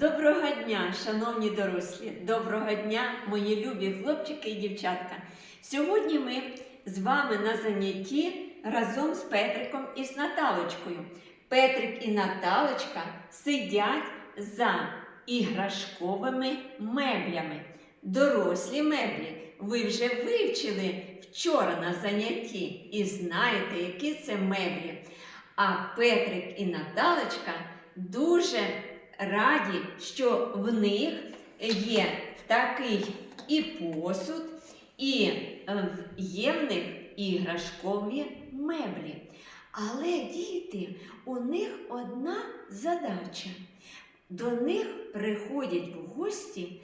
Доброго дня, шановні дорослі! Доброго дня, мої любі хлопчики і дівчатка! Сьогодні ми з вами на занятті разом з Петриком і з Наталочкою. Петрик і Наталочка сидять за іграшковими меблями. Дорослі меблі ви вже вивчили вчора на занятті і знаєте, які це меблі. А Петрик і Наталочка дуже раді, що в них є такий і посуд, і е, є в них іграшкові меблі. Але діти, у них одна задача. До них приходять в гості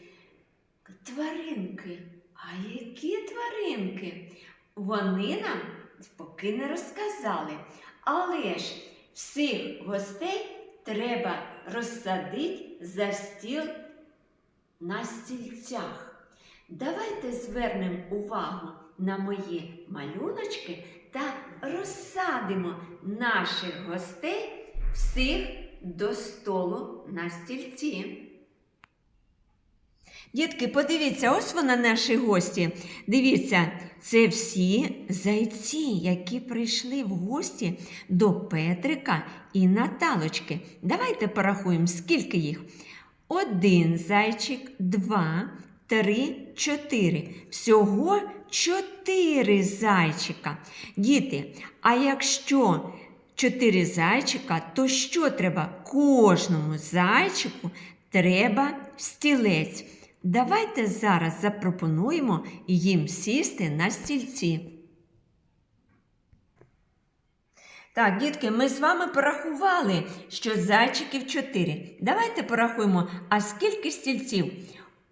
тваринки. А які тваринки? Вони нам поки не розказали. Але ж всіх гостей треба розсадити за стіл на стільцях. Давайте звернемо увагу на мої малюночки та розсадимо наших гостей всіх до столу на стільці. Дітки, подивіться, ось вона наші гості. Дивіться, це всі зайці, які прийшли в гості до Петрика і Наталочки. Давайте порахуємо, скільки їх. Один зайчик, два, три, чотири. Всього чотири зайчика. Діти, а якщо чотири зайчика, то що треба? Кожному зайчику треба стілець. Давайте зараз запропонуємо їм сісти на стільці. Так, дітки, ми з вами порахували, що зайчиків чотири. Давайте порахуємо, а скільки стільців?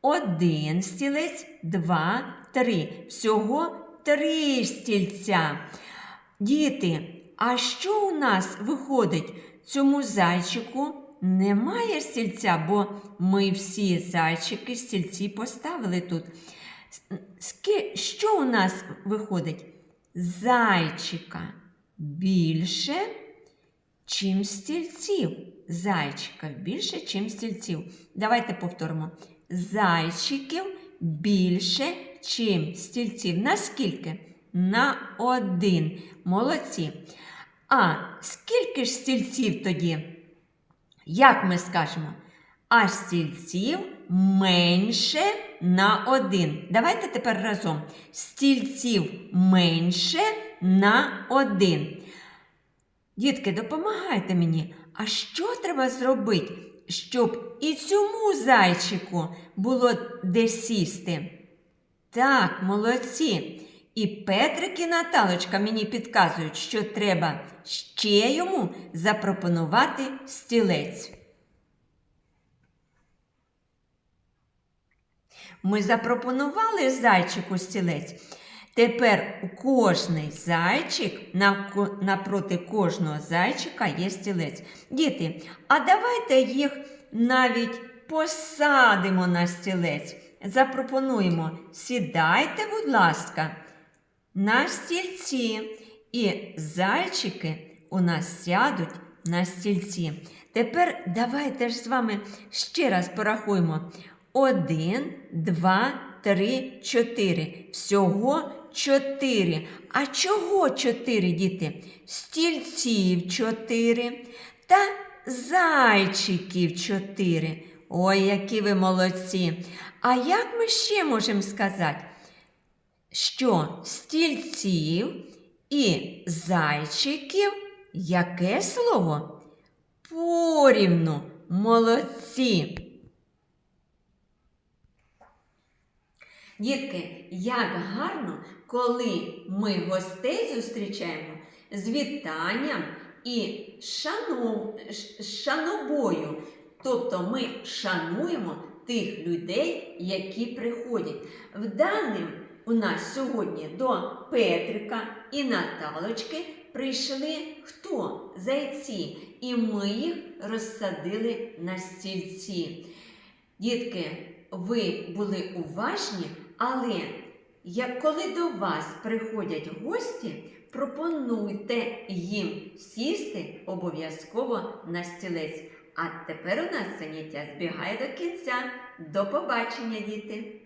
Один стілець, два, три. Всього три стільця. Діти, а що у нас виходить? Цьому зайчику немає стільця, бо ми всі зайчики стільці поставили тут. Що у нас виходить? Зайчика більше, чим стільців. Зайчика більше, чим стільців. Давайте повторимо. Зайчиків більше, чим стільців. Наскільки? На один. Молодці. А скільки ж стільців тоді? Як ми скажемо? А стільців менше на один. Давайте тепер разом. Стільців менше на один. Дітки, допомагайте мені. А що треба зробити, щоб і цьому зайчику було де сісти? Так, молодці. І Петрик і Наталочка мені підказують, що треба ще йому запропонувати стілець. Ми запропонували зайчику стілець. Тепер кожний зайчик, напроти кожного зайчика є стілець. Діти, а давайте їх навіть посадимо на стілець. Запропонуємо, сідайте, будь ласка, на стільці. І зайчики у нас сядуть на стільці. Тепер давайте ж з вами ще раз порахуємо. Один, два, три, чотири. Всього чотири. А чого чотири, діти? Стільців чотири та зайчиків чотири. Ой, які ви молодці! А як ми ще можемо сказати? Що стільців і зайчиків яке слово? Порівну, молодці. Дітки, як гарно, коли ми гостей зустрічаємо з вітанням і шану, шанобою. Тобто ми шануємо тих людей, які приходять. В даним у нас сьогодні до Петрика і Наталочки прийшли хто? Зайці. І ми їх розсадили на стільці. Дітки, ви були уважні, але як коли до вас приходять гості, пропонуйте їм сісти обов'язково на стілець. А тепер у нас заняття збігає до кінця. До побачення, діти!